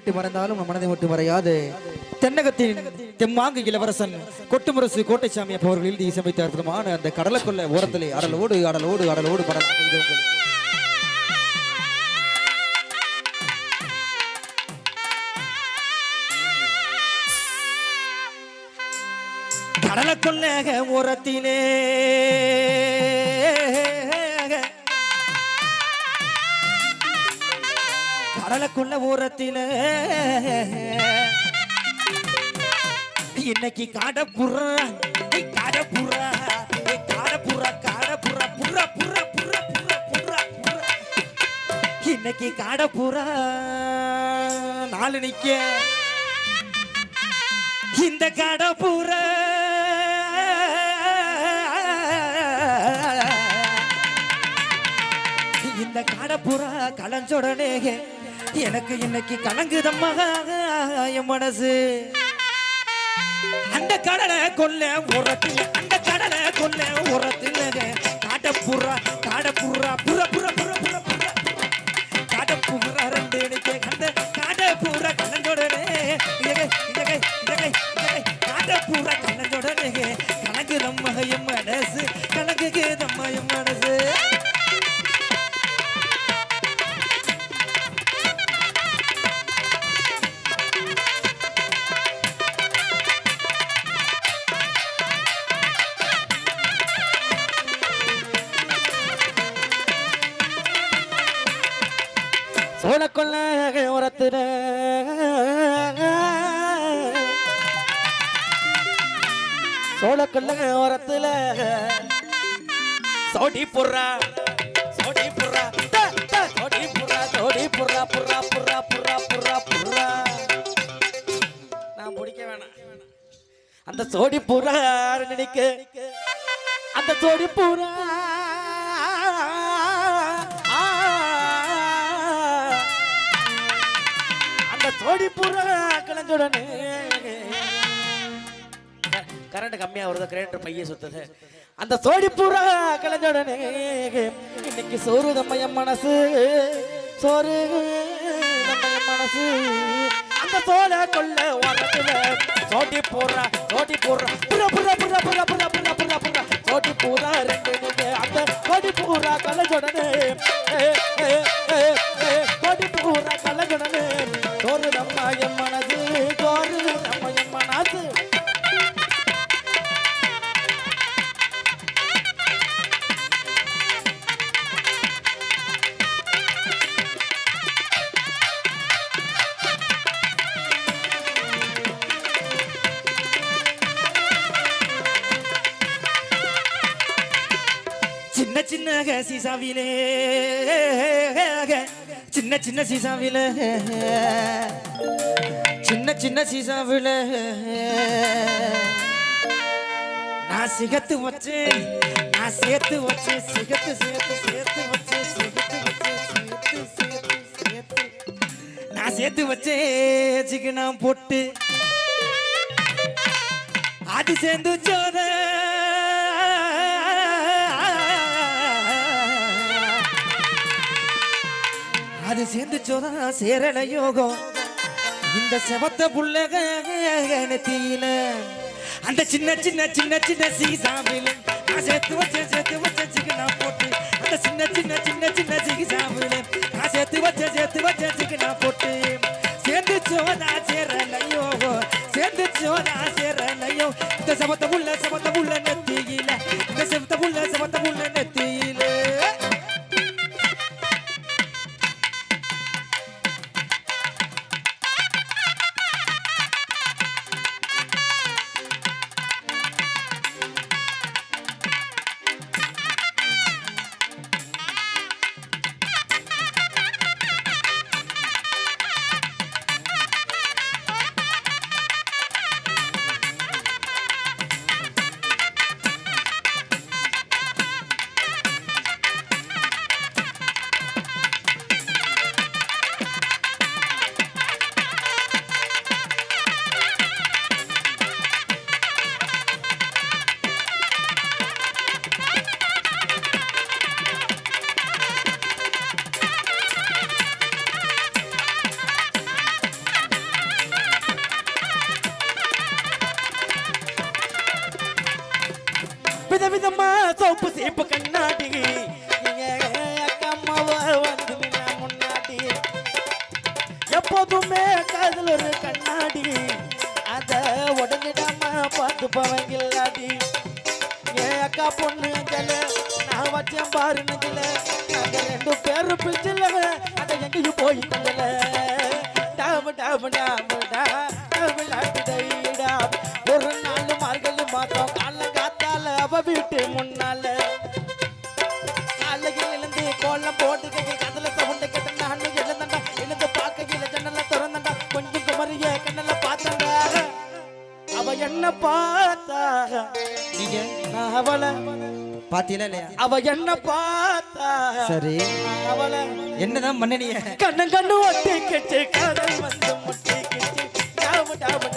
விட்டு மறைந்தாலும் நம் மனதை விட்டு மறையாது. தென்னகத்தின் தெம்மாங்கு இளவரசன் கொட்டுமுரசு கோட்டைசாமி அவர்கள் எழுதி இசைமைத்த அற்புதமான அந்த கடலக்கொள்ள ஓரத்திலே அடலோடு அடலோடு அடலோடு படலாக இது உங்களுக்கு கடலுக்குள்ள ஓரத்திலே கடலுக்குள்ள ஊரத்தில இன்னைக்கு காடப்புறா காடப்புற காடப்புற காடப்புற புற புற புற புற புற புறா. இன்னைக்கு காடப்புற நாலு நிக்க. இந்த காடப்புற இந்த காடப்புற கலஞ்சொடனே எனக்கு இன்னைக்கு கலங்குதம்மா. என் மனசு. அந்த கடலை கொல்ல உரத்துல அந்த கடலை கொல்ல உரத்துல. காடப்புறா புறா காட புற புற புற புற சோழக்கொள்ள உரத்துல சோழக்கொள்ள உரத்துல சோடி புறா சோடி புறா சோடி புறா சோடி புறா புறா புறா புறா புறா புறா நான் பிடிக்க வேணாம். அந்த சோடி புறா நினைக்க. அந்த சோடி புறா சோடி புறா கிளஞ்சுடனே கரண்ட் கம்மியா வருது கிரேட்டர் பைய சுத்துது. அந்த சோடி புறா கிளஞ்சோடனே இன்னைக்கு சோறு தம்மையம் மனசு சோறு தம்மையம் மனசு. அந்த சோழ கொள்ள உரத்துல சோட்டி போடுறா சோட்டி போடுறா புற புற புற புற புற புற புற புற. சோட்டி பூரா ரெண்டு அந்த சோட்டி பூரா கலஞ்சோடனே சின்ன சீசாவிலே. சின்ன சின்ன சீசாவில. சின்ன சின்ன சீசாவில. நான் சிகத்து வச்சேன் நான் சேர்த்து வச்சேன் சிகத்து சேர்த்து சேர்த்து வச்சேன் சிகத்து வச்சேன் சேர்த்து சேர்த்து சேர்த்து. நான் சேர்த்து வச்சேன் சிக்கனம் போட்டு அது சேர்ந்து சோத அது சேர்ந்துச்சோதான் சேரல யோகம். இந்த செவத்த புள்ளக நெத்தியில அந்த சின்ன சின்ன சின்ன சின்ன சீசாவில் நான் சேர்த்து வச்ச சேர்த்து வச்ச சிக்கனா போட்டு அந்த சின்ன சின்ன சின்ன சின்ன சீசாவில் நான் சேர்த்து வச்ச சேர்த்து வச்ச சிக்கனா போட்டு. சேர்ந்து சோதா சேரலையோ சேர்ந்து சோதா சேரலையோ இந்த செவத்த புள்ள விதவிதமா சோப்பு சீப்பு கண்ணாடி. அக்கம்மாவ வந்து முன்னாடி. எப்போதுமே காதல் ஒரு கண்ணாடி. அத உடஞ்சிடாம பார்த்து பவங்க இல்லாடி. ஏன் அக்கா பொண்ணு அஞ்சல நான் வச்சேன் பாரு நெஞ்சல. நாங்க ரெண்டு பேரும் பிஞ்சில அதை எங்கேயும் போய் தங்கல டாபு டாபு டாம டா என்ன பார்த்தா? நீங்க? அவளை பாத்தீங்களா இல்லையா? அவ என்ன பார்த்தா? சரி. அவளை என்னதான் பண்ணனீங்க கண்ணு கண்ணு ஒட்டி கிச்சு கடல் வந்து முட்டி கிச்சு டாவு டாவு டாவு டாம்